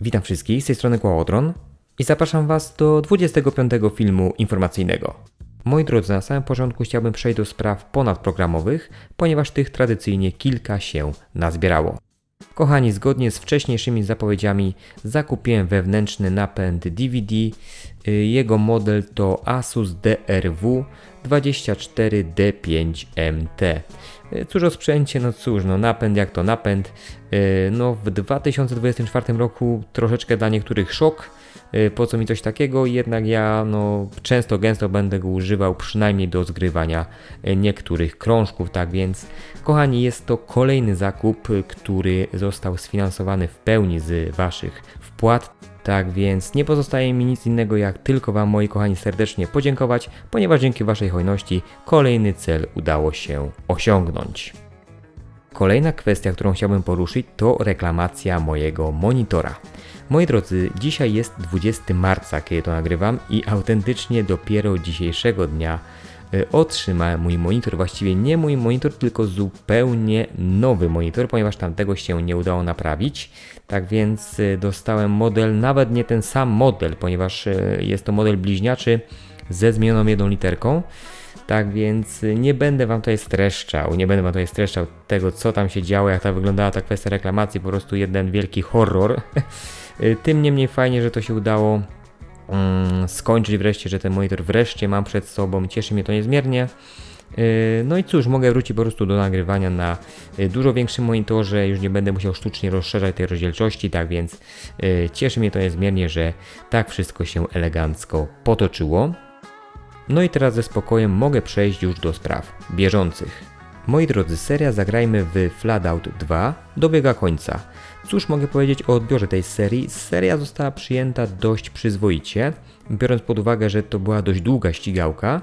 Witam wszystkich, z tej strony Kłałodron i zapraszam Was do 25 filmu informacyjnego. Moi drodzy, na samym początku chciałbym przejść do spraw ponadprogramowych, ponieważ tych tradycyjnie kilka się nazbierało. Kochani, zgodnie z wcześniejszymi zapowiedziami zakupiłem wewnętrzny napęd DVD. Y, Jego model to Asus DRW 24D5MT. Y, Cóż o sprzęcie, no cóż, no napęd jak to napęd. Y, No w 2024 roku troszeczkę dla niektórych szok, po co mi coś takiego, jednak ja no często, gęsto będę go używał przynajmniej do zgrywania y, niektórych krążków, tak więc kochani jest to kolejny zakup, y, który został sfinansowany w pełni z Waszych wpłat. Tak więc nie pozostaje mi nic innego jak tylko Wam moi kochani serdecznie podziękować, ponieważ dzięki Waszej hojności kolejny cel udało się osiągnąć. Kolejna kwestia, którą chciałbym poruszyć, to reklamacja mojego monitora. Moi drodzy, dzisiaj jest 20 marca, kiedy to nagrywam, i autentycznie dopiero dzisiejszego dnia y, otrzymałem mój monitor. Właściwie nie mój monitor, tylko zupełnie nowy monitor, ponieważ tamtego się nie udało naprawić. Tak więc y, dostałem model, nawet nie ten sam model, ponieważ y, jest to model bliźniaczy ze zmienioną jedną literką. Tak więc nie będę wam tutaj streszczał, nie będę wam tutaj streszczał tego, co tam się działo, jak ta wyglądała ta kwestia reklamacji, po prostu jeden wielki horror. Y, Tym niemniej fajnie, że to się udało mm, skończyć wreszcie, że ten monitor wreszcie mam przed sobą, cieszy mnie to niezmiernie. Y, No i cóż, mogę wrócić po prostu do nagrywania na y, dużo większym monitorze, już nie będę musiał sztucznie rozszerzać tej rozdzielczości, tak więc cieszy mnie to niezmiernie, że tak wszystko się elegancko potoczyło. No i teraz ze spokojem mogę przejść już do spraw bieżących. Moi drodzy, seria Zagrajmy w Flatout 2 dobiega końca. Cóż mogę powiedzieć o odbiorze tej serii? Seria została przyjęta dość przyzwoicie, biorąc pod uwagę, że to była dość długa ścigałka.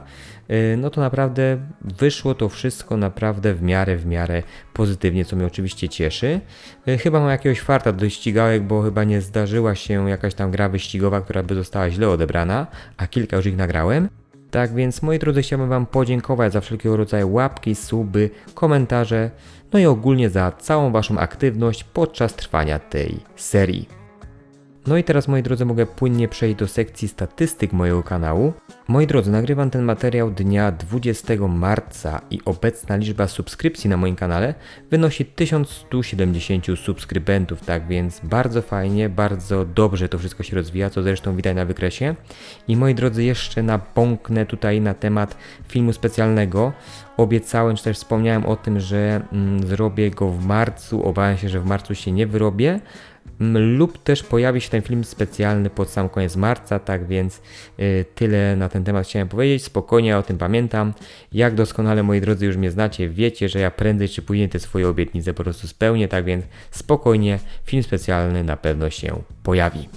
yy, No to naprawdę wyszło to wszystko naprawdę w miarę, w miarę pozytywnie, co mnie oczywiście cieszy. Yy, Chyba mam jakiegoś farta do ścigałek, bo chyba nie zdarzyła się jakaś tam gra wyścigowa, która by została źle odebrana, a kilka już ich nagrałem. Tak więc moi drodzy chciałbym Wam podziękować za wszelkiego rodzaju łapki, suby, komentarze, no i ogólnie za całą Waszą aktywność podczas trwania tej serii. No i teraz moi drodzy mogę płynnie przejść do sekcji statystyk mojego kanału. Moi drodzy, nagrywam ten materiał dnia 20 marca i obecna liczba subskrypcji na moim kanale wynosi 1170 subskrybentów, tak więc bardzo fajnie, bardzo dobrze to wszystko się rozwija, co zresztą widać na wykresie. I moi drodzy, jeszcze napomknę tutaj na temat filmu specjalnego. Obiecałem, czy też wspomniałem o tym, że mm, zrobię go w marcu. Obawiam się, że w marcu się nie wyrobię. Mm, lub też pojawi się ten film specjalny pod sam koniec marca, tak więc y, tyle na ten temat chciałem powiedzieć. Spokojnie ja o tym pamiętam. Jak doskonale moi drodzy już mnie znacie, wiecie, że ja prędzej czy później te swoje obietnice po prostu spełnię, tak więc spokojnie film specjalny na pewno się pojawi.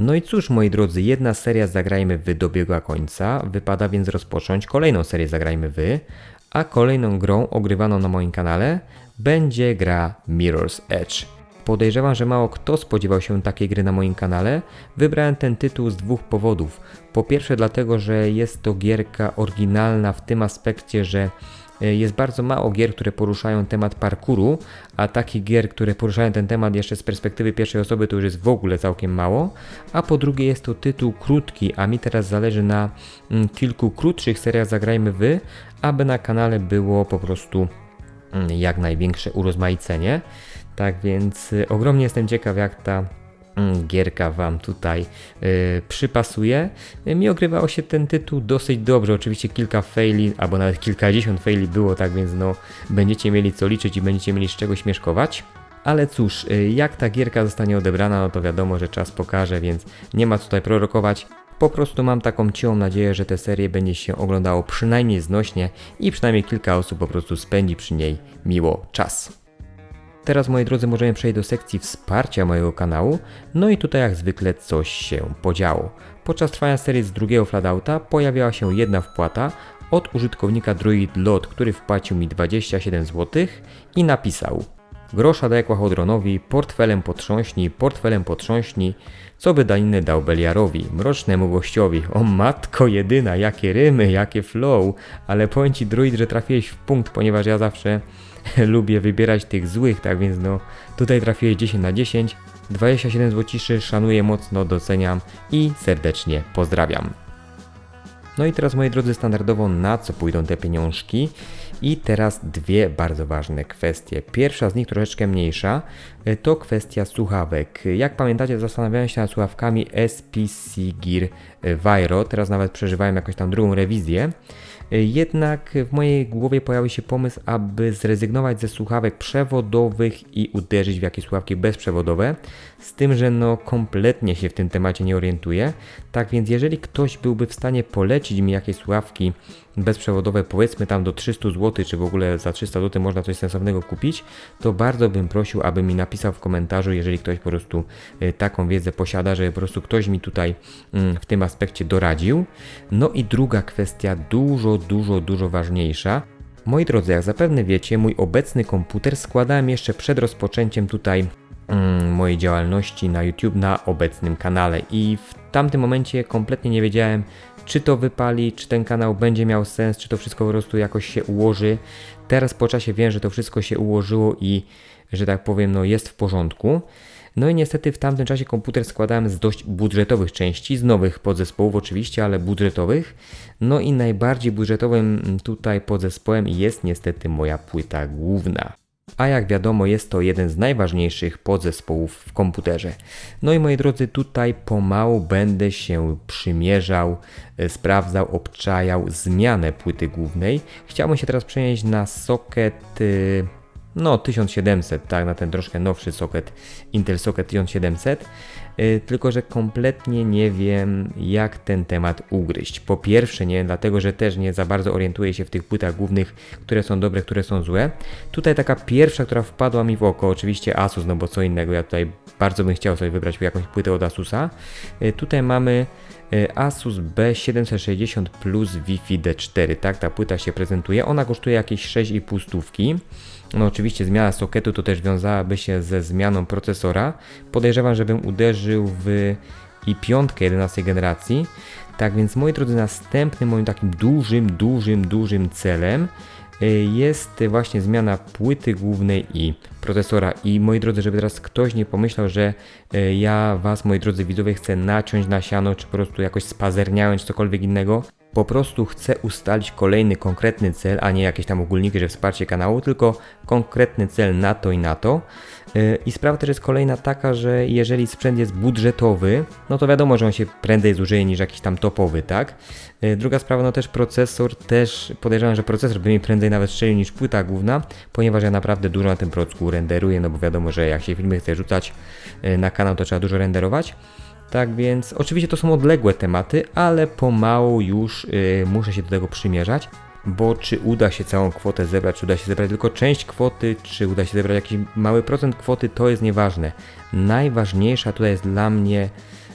No i cóż, moi drodzy, jedna seria Zagrajmy Wy dobiegła końca, wypada więc rozpocząć kolejną serię Zagrajmy Wy, a kolejną grą ogrywaną na moim kanale będzie gra Mirror's Edge. Podejrzewam, że mało kto spodziewał się takiej gry na moim kanale. Wybrałem ten tytuł z dwóch powodów. Po pierwsze dlatego, że jest to gierka oryginalna w tym aspekcie, że jest bardzo mało gier, które poruszają temat parkouru, a takich gier, które poruszają ten temat jeszcze z perspektywy pierwszej osoby, to już jest w ogóle całkiem mało. A po drugie jest to tytuł krótki, a mi teraz zależy na mm, kilku krótszych seriach Zagrajmy Wy, aby na kanale było po prostu mm, jak największe urozmaicenie. Tak więc y, ogromnie jestem ciekaw, jak ta gierka Wam tutaj y, przypasuje. Y, Mi ogrywało się ten tytuł dosyć dobrze. Oczywiście kilka faili, albo nawet kilkadziesiąt faili było, tak więc no, będziecie mieli co liczyć i będziecie mieli z czego śmieszkować. Ale cóż, y, jak ta gierka zostanie odebrana, no to wiadomo, że czas pokaże, więc nie ma tutaj prorokować. Po prostu mam taką cichą nadzieję, że tę serię będzie się oglądało przynajmniej znośnie i przynajmniej kilka osób po prostu spędzi przy niej miło czas. Teraz moi drodzy możemy przejść do sekcji wsparcia mojego kanału, no i tutaj jak zwykle coś się podziało. Podczas trwania serii z drugiego Fladouta pojawiała się jedna wpłata od użytkownika Druid Lot, który wpłacił mi 27 zł i napisał Grosza daj Kłachodronowi, portfelem potrząśnij, portfelem potrząśnij, co by daniny dał Beliarowi, mrocznemu gościowi. O matko jedyna, jakie rymy, jakie flow, ale powiem ci druid, że trafiłeś w punkt, ponieważ ja zawsze lubię wybierać tych złych, tak więc no tutaj trafiłeś 10 na 10. 27 złociszy, szanuję mocno, doceniam i serdecznie pozdrawiam. No i teraz moi drodzy standardowo na co pójdą te pieniążki i teraz dwie bardzo ważne kwestie. Pierwsza z nich troszeczkę mniejsza e, to kwestia słuchawek. Jak pamiętacie zastanawiałem się nad słuchawkami SPC Gear Viro, teraz nawet przeżywałem jakąś tam drugą rewizję. Jednak w mojej głowie pojawił się pomysł, aby zrezygnować ze słuchawek przewodowych i uderzyć w jakieś słuchawki bezprzewodowe, z tym, że no kompletnie się w tym temacie nie orientuję. Tak więc jeżeli ktoś byłby w stanie polecić mi jakieś słuchawki bezprzewodowe, powiedzmy tam do 300 zł, czy w ogóle za 300 zł można coś sensownego kupić, to bardzo bym prosił, aby mi napisał w komentarzu, jeżeli ktoś po prostu y, taką wiedzę posiada, że po prostu ktoś mi tutaj mm, w tym aspekcie doradził. No i druga kwestia, dużo, dużo, dużo ważniejsza. Moi drodzy, jak zapewne wiecie, mój obecny komputer składałem jeszcze przed rozpoczęciem tutaj mm, mojej działalności na YouTube na obecnym kanale i w tamtym momencie kompletnie nie wiedziałem, czy to wypali, czy ten kanał będzie miał sens, czy to wszystko po prostu jakoś się ułoży. Teraz po czasie wiem, że to wszystko się ułożyło i że tak powiem, no jest w porządku. No i niestety w tamtym czasie komputer składałem z dość budżetowych części, z nowych podzespołów oczywiście, ale budżetowych. No i najbardziej budżetowym tutaj podzespołem jest niestety moja płyta główna. A jak wiadomo, jest to jeden z najważniejszych podzespołów w komputerze. No i moi drodzy, tutaj pomału będę się przymierzał, e, sprawdzał, obczajał zmianę płyty głównej. Chciałbym się teraz przenieść na socket y, no 1700, tak, na ten troszkę nowszy socket, Intel Socket 1700, yy, tylko że kompletnie nie wiem jak ten temat ugryźć. Po pierwsze nie, dlatego że też nie za bardzo orientuję się w tych płytach głównych, które są dobre, które są złe. Tutaj taka pierwsza, która wpadła mi w oko, oczywiście Asus, no bo co innego, ja tutaj bardzo bym chciał sobie wybrać jakąś płytę od Asusa. Yy, tutaj mamy y, Asus B760 Plus Wi-Fi D4, tak, ta płyta się prezentuje, ona kosztuje jakieś 6,5 stówki. No oczywiście zmiana sokietu to też wiązałaby się ze zmianą procesora. Podejrzewam, żebym uderzył w i5 11 generacji. Tak więc moi drodzy, następnym moim takim dużym, dużym, dużym celem jest właśnie zmiana płyty głównej i procesora. I moi drodzy, żeby teraz ktoś nie pomyślał, że y, ja was, moi drodzy widzowie, chcę naciąć na siano, czy po prostu jakoś spazerniałem, czy cokolwiek innego. Po prostu chcę ustalić kolejny konkretny cel, a nie jakieś tam ogólniki, że wsparcie kanału, tylko konkretny cel na to i na to. Y, I sprawa też jest kolejna taka, że jeżeli sprzęt jest budżetowy, no to wiadomo, że on się prędzej zużyje niż jakiś tam topowy, tak? Y, druga sprawa, no też procesor, też podejrzewam, że procesor by mi prędzej nawet strzelił niż płyta główna, ponieważ ja naprawdę dużo na tym procku renderuję, no bo wiadomo, że jak się filmy chce rzucać y, na kanał, to trzeba dużo renderować. Tak więc oczywiście to są odległe tematy, ale pomału już yy, muszę się do tego przymierzać, bo czy uda się całą kwotę zebrać, czy uda się zebrać tylko część kwoty, czy uda się zebrać jakiś mały procent kwoty, to jest nieważne. Najważniejsza tutaj jest dla mnie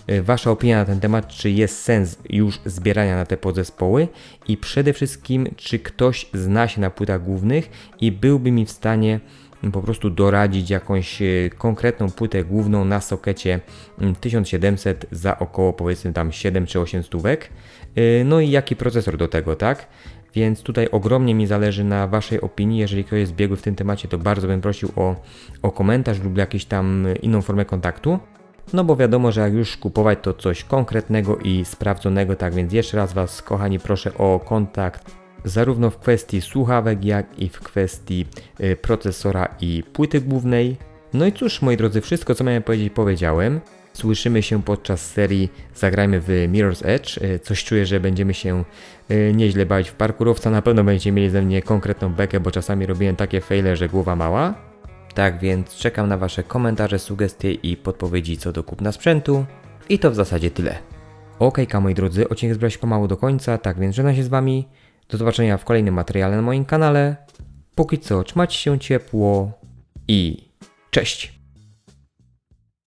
yy, Wasza opinia na ten temat, czy jest sens już zbierania na te podzespoły i przede wszystkim, czy ktoś zna się na płytach głównych i byłby mi w stanie po prostu doradzić jakąś e, konkretną płytę główną na sokecie 1700 mm, za około powiedzmy tam 7 czy 8 stówek. E, no i jaki procesor do tego, tak? Więc tutaj ogromnie mi zależy na Waszej opinii. Jeżeli ktoś jest biegły w tym temacie, to bardzo bym prosił o, o komentarz lub jakąś tam inną formę kontaktu. No bo wiadomo, że jak już kupować to coś konkretnego i sprawdzonego, tak więc jeszcze raz Was kochani proszę o kontakt zarówno w kwestii słuchawek, jak i w kwestii y, procesora i płyty głównej. No i cóż, moi drodzy, wszystko co miałem powiedzieć powiedziałem. Słyszymy się podczas serii Zagrajmy w Mirror's Edge. Y, coś czuję, że będziemy się y, nieźle bawić w parkurowca. Na pewno będziecie mieli ze mnie konkretną bekę, bo czasami robiłem takie faile, że głowa mała. Tak więc czekam na Wasze komentarze, sugestie i podpowiedzi co do kupna sprzętu. I to w zasadzie tyle. Ok, moi drodzy, odcinek zbliża się pomału do końca, tak więc żegnam się z Wami. Do zobaczenia w kolejnym materiale na moim kanale. Póki co, trzymajcie się ciepło i cześć!